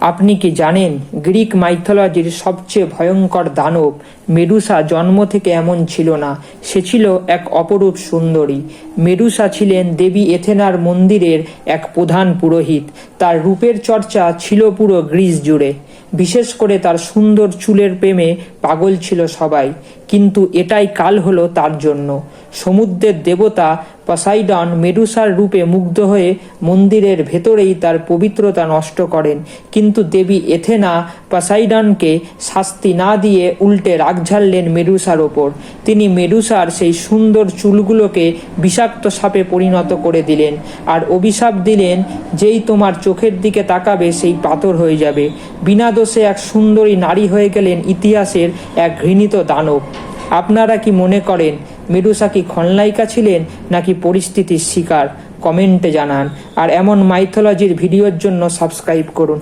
আপনি কি জানেন গ্রিক মাইথোলজির সবচেয়ে ভয়ঙ্কর দানব মেডুসা জন্ম থেকে এমন ছিল না? সে ছিল এক অপরূপ সুন্দরী। মেডুসা ছিলেন দেবী এথেনার মন্দিরের এক প্রধান পুরোহিত। তার রূপের চর্চা ছিল পুরো গ্রিস জুড়ে। বিশেষ করে তার সুন্দর চুলের প্রেমে পাগল ছিল সবাই। কিন্তু এটাই কাল হলো তার জন্য। সমুদ্রের দেবতা পসাইডন মেডুসার রূপে মুগ্ধ হয়ে মন্দিরের ভেতরেই তার পবিত্রতা নষ্ট করেন। কিন্তু দেবী এথেনা পসাইডনকে শাস্তি না দিয়ে উল্টে রাগ ঝাড়লেন মেডুসার ওপর। তিনি মেডুসার সেই সুন্দর চুলগুলোকে বিষাক্ত সাপে পরিণত করে দিলেন আর অভিশাপ দিলেন, যেই তোমার চোখের দিকে তাকাবে সেই পাথর হয়ে যাবে। বিনা দোষে এক সুন্দরী নারী হয়ে গেলেন ইতিহাসের এক ঘৃণিত দানব। আপনারা কি মনে করেন মেডুসা কি খলনায়িকা ছিলেন নাকি পরিস্থিতির শিকার? কমেন্টে জানান। আর এমন মাইথোলজির ভিডিওর জন্য সাবস্ক্রাইব করুন।